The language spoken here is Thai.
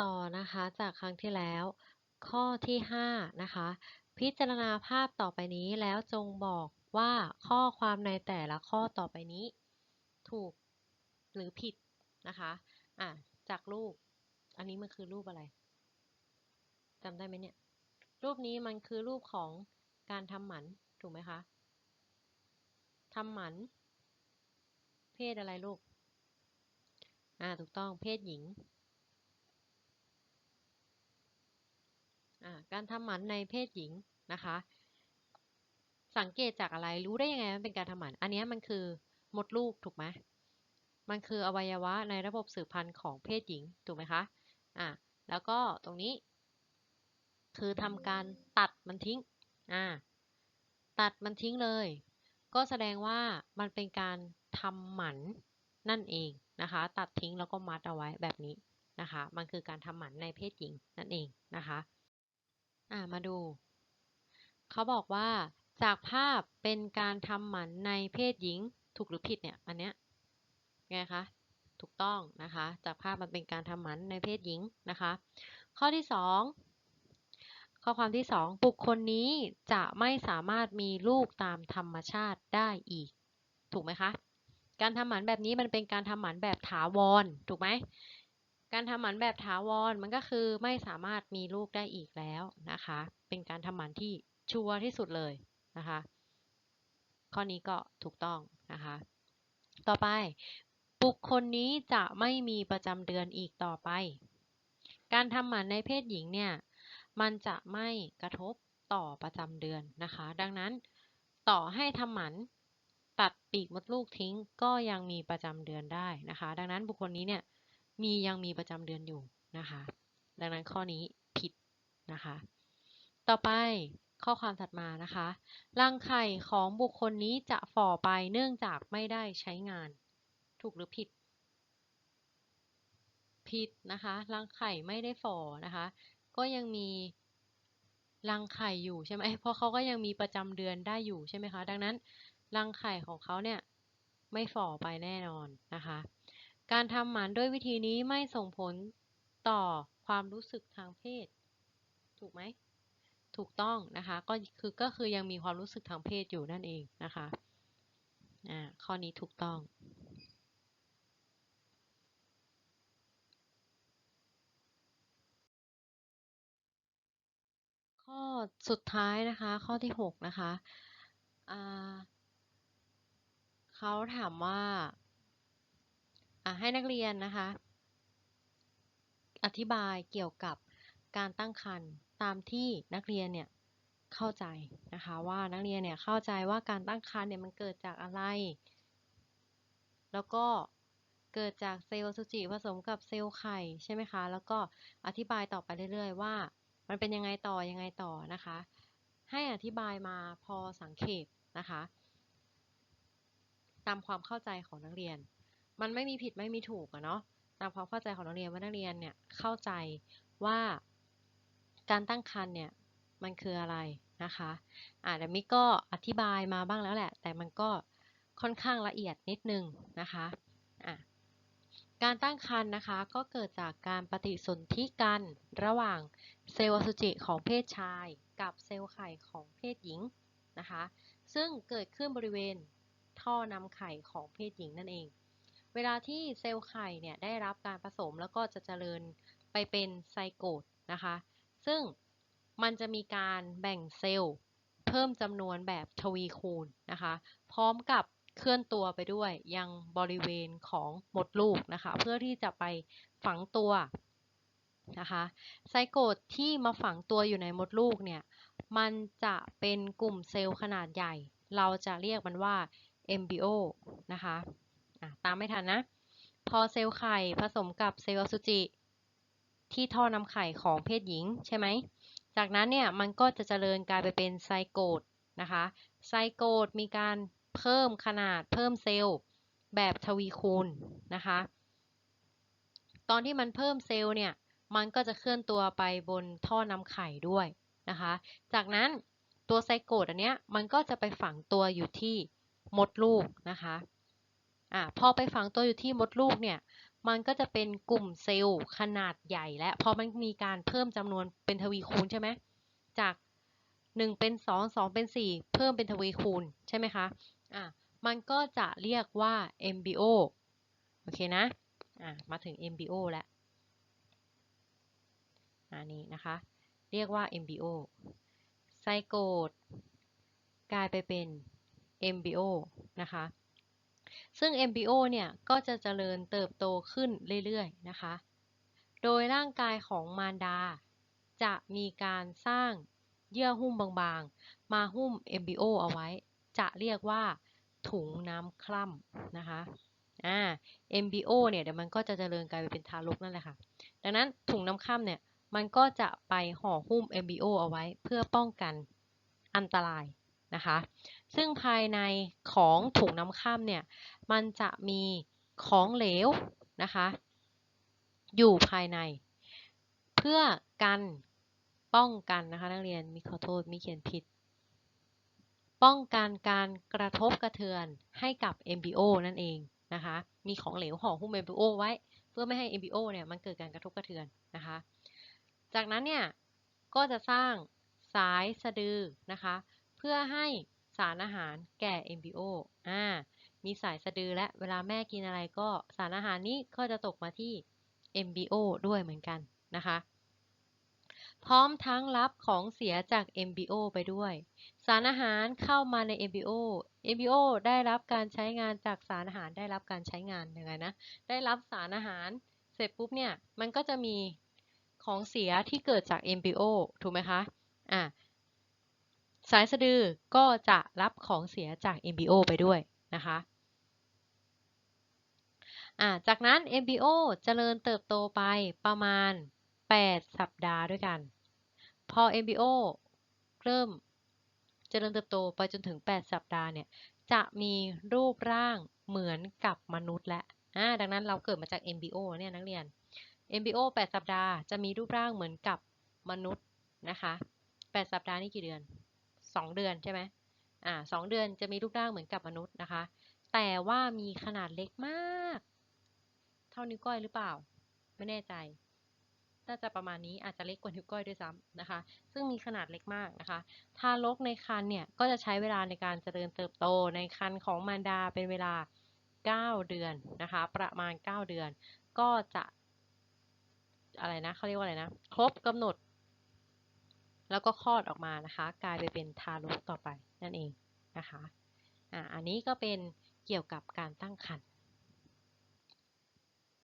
ต่อนะคะจากครั้งที่แล้ว ข้อที่5นะคะ พิจารณาภาพต่อไปนี้แล้วจงบอกว่าข้อความในแต่ละข้อต่อไปนี้ ถูกหรือผิดนะคะอะจากรูป อันนี้มันคือรูปอะไรจำได้ไหมเนี่ย รูปนี้มันคือรูปของการทำหมันถูกไหมคะทำหมัน เพศอะไรลูก อ่าถูกต้องเพศหญิงอ่าการทำหมันในเพศหญิงนะคะ สังเกตจากอะไรรู้ได้ยังไงมันเป็นการทำหมัน อันนี้มันคือมดลูกถูกไหมมันคืออวัยวะในระบบสืบพันธุ์ของเพศหญิงถูกไหมคะอ่าแล้วก็ตรงนี้ คือทำการตัดมันทิ้งอ่าตัดมันทิ้งเลย ก็แสดงว่ามันเป็นการทำหมัน นั่นเองนะคะ ตัดทิ้งแล้วก็มัดเอาไว้แบบนี้นะคะ มันคือการทำหมันในเพศหญิงนั่นเองนะคะอ่ามาดู เขาบอกว่าจากภาพเป็นการทำหมันในเพศหญิงถูกหรือผิดเนี่ยอันเนี้ยไงคะถูกต้องนะคะ จากภาพมันเป็นการทำหมันในเพศหญิงนะคะ ข้อที่สองข้อความที่ 2 บุคคลนี้จะไม่สามารถมีลูกตามธรรมชาติได้อีก ถูกไหมคะ การทำหมันแบบนี้มันเป็นการทำหมันแบบถาวร ถูกไหม การทำหมันแบบถาวรมันก็คือไม่สามารถมีลูกได้อีกแล้วนะคะ เป็นการทำหมันที่ชัวร์ที่สุดเลยนะคะ ข้อนี้ก็ถูกต้องนะคะ ต่อไปบุคคลนี้จะไม่มีประจำเดือนอีกต่อไป การทำหมันในเพศหญิงเนี่ยมันจะไม่กระทบต่อประจำเดือนนะคะ ดังนั้นต่อให้ทำหมัน ตัดปีกมดลูกทิ้งก็ยังมีประจำเดือนได้นะคะ ดังนั้นบุคคลนี้เนี่ยมียังมีประจำเดือนอยู่นะคะ ดังนั้นข้อนี้ผิดนะคะ ต่อไปข้อความถัดมานะคะรังไข่ของบุคคลนี้จะฝ่อไปเนื่องจากไม่ได้ใช้งาน ถูกหรือผิด ผิดนะคะรังไข่ไม่ได้ฝ่อนะคะ ก็ยังมีรังไข่อยู่ใช่ไหมเพราะเขาก็ยังมีประจำเดือนได้อยู่ใช่ไหมคะ ดังนั้น รังไข่ของเขาเนี่ยไม่ฝ่อไปแน่นอนนะคะ การทำหมันด้วยวิธีนี้ไม่ส่งผลต่อความรู้สึกทางเพศ ถูกไหม ถูกต้องนะคะ ก็คือก็คือยังมีความรู้สึกทางเพศอยู่นั่นเองนะคะอ่าข้อนี้ถูกต้องข้อสุดท้ายนะคะ ข้อที่ 6 นะคะ เขาถามว่าให้นักเรียนนะคะ อธิบายเกี่ยวกับการตั้งครรภ์ตามที่นักเรียนเนี่ยเข้าใจนะคะว่านักเรียนเนี่ยเข้าใจว่าการตั้งครรภ์เนี่ยมันเกิดจากอะไร แล้วก็เกิดจากเซลล์สุจิผสมกับเซลล์ไข่ใช่ไหมคะ แล้วก็อธิบายต่อไปเรื่อยๆ ว่า มันเป็นยังไงต่อยังไงต่อนะคะ ให้อธิบายมาพอสังเขปนะคะ ตามความเข้าใจของนักเรียน มันไม่มีผิดไม่มีถูกอะเนาะตามความเข้าใจของนักเรียนว่านักเรียนเนี่ยเข้าใจว่าการตั้งครรภ์เนี่ยมันคืออะไรนะคะอ่าเดี๋ยวมิก็อธิบายมาบ้างแล้วแหละ แต่มันก็ค่อนข้างละเอียดนิดนึงนะคะอะการตั้งครรภ์นะคะก็เกิดจากการปฏิสนธิกันระหว่างเซลล์อสุจิของเพศชาย กับเซลล์ไข่ของเพศหญิงนะคะ ซึ่งเกิดขึ้นบริเวณ ท่อนำไข่ของเพศหญิงนั่นเอง เวลาที่เซลล์ไข่เนี่ยได้รับการผสมแล้วก็จะเจริญไปเป็นไซโกตนะคะ ซึ่งมันจะมีการแบ่งเซลล์เพิ่มจำนวนแบบทวีคูณนะคะ พร้อมกับเคลื่อนตัวไปด้วยยังบริเวณของมดลูกนะคะ เพื่อที่จะไปฝังตัวนะคะไซโกตที่มาฝังตัวอยู่ในมดลูกเนี่ย มันจะเป็นกลุ่มเซลล์ขนาดใหญ่ เราจะเรียกมันว่า เอมบิโอนะคะะตามไม่ทันนะ พอเซลล์ไข่ผสมกับเซลล์อสุจิ ที่ท่อนำไข่ของเพศหญิงใช่ไหม จากนั้นเนี่ยมันก็จะเจริญกลายไปเป็นไซโกตนะคะไซโกตมีการเพิ่มขนาดเพิ่มเซลล์แบบทวีคูณนะคะ ตอนที่มันเพิ่มเซลล์เนี่ยมันก็จะเคลื่อนตัวไปบนท่อนำไข่ด้วยนะคะ จากนั้นตัวไซโกตอันเนี้ยมันก็จะไปฝังตัวอยู่ที่ มดลูกนะคะอ่าพอไปฝังตัวอยู่ที่มดลูกเนี่ย มันก็จะเป็นกลุ่มเซลล์ขนาดใหญ่และพราะมันมีการเพิ่มจำนวนเป็นทวีคูณใช่ไหมจาก 1 เป็น 2 2 เป็น 4 เพิ่มเป็นทวีคูณใช่ไหมคะอะมันก็จะเรียกว่า MBO โอเคนะอะมาถึง MBO แล้วอันนี้นะคะ เรียกว่า MBO ไซโกดกลายไปเป็น MBO นะคะ ซึ่ง MBO เนี่ยก็จะเจริญเติบโตขึ้นเรื่อยๆนะคะ โดยร่างกายของมารดา จะมีการสร้างเยื่อหุ้มบางๆ มาหุ้ม MBO เอาไว้ จะเรียกว่าถุงน้ำคร่ำนะคะอ่า MBO เนี่ยเดี๋ยวมันก็จะเจริญกลายไปเป็นทารกนั่นแหละค่ะ ดังนั้นถุงน้ำคร่ำเนี่ยมันก็จะไปห่อหุ้ม MBO เอาไว้เพื่อป้องกันอันตราย นะคะ ซึ่งภายในของถุงน้ำคร่ำเนี่ย มันจะมีของเหลวนะคะ อยู่ภายใน เพื่อกันป้องกันนะคะนักเรียนมีขอโทษมีเขียนผิด ป้องกันการกระทบกระเทือนให้กับ MBO นั่นเองนะคะ มีของเหลวห่อหุ้ม MBO ไว้ เพื่อไม่ให้ MBO เนี่ยมันเกิดการกระทบกระเทือนนะคะ จากนั้นเนี่ยก็จะสร้างสายสะดือนะคะ พื่อให้สารอาหารแก่ MBO อ่ามีสายสะดือและเวลาแม่กินอะไรก็สารอาหารนี้ก็จะตกมาที่ MBO ด้วยเหมือนกันนะคะ พร้อมทั้งรับของเสียจาก MBO ไปด้วย สารอาหารเข้ามาใน MBO MBO ได้รับการใช้งานจากสารอาหารได้รับการใช้งานยังไงนะได้รับสารอาหารเสร็จปุ๊บเนี่ยมันก็จะมีของเสียที่เกิดจาก MBO ถูกไหมคะอ่า สายสะดือก็จะรับของเสียจาก MBO ไปด้วยนะคะาจากนั้น MBO เจริญเติบโตไปประมาณ 8 สัปดาห์ด้วยกัน พอ MBO เริ่มเจริญเติบโตไปจนถึง 8 สัปดาห์เนี่ย จะมีรูปร่างเหมือนกับมนุษย์และดังนั้นเราเกิดมาจาก MBO เนี่ยนักเรียน MBO 8 สัปดาห์จะมีรูปร่างเหมือนกับมนุษย์นะคะ 8 สัปดาห์นี่กี่เดือน 2 เดือนใช่ไหมอ่า2เดือนจะมีรูปร่างเหมือนกับมนุษย์นะคะ แต่ว่ามีขนาดเล็กมาก เท่านิ้วก้อยหรือเปล่า ไม่แน่ใจ น่าจะประมาณนี้อาจจะเล็กกว่านิ้วก้อยด้วยซ้ำนะคะ ซึ่งมีขนาดเล็กมากนะคะ ทารกในครรภ์เนี่ยก็จะใช้เวลาในการเจริญเติบโตในครรภ์ของมารดาเป็นเวลา 9 เดือนนะคะ ประมาณ 9 เดือน ก็จะอะไรนะเขาเรียกว่าอะไรนะ ครบกำหนด แล้วก็คลอดออกมานะคะ กลายไปเป็นทารกต่อไปนั่นเองนะคะอ่าอันนี้ก็เป็นเกี่ยวกับการตั้งครรภ์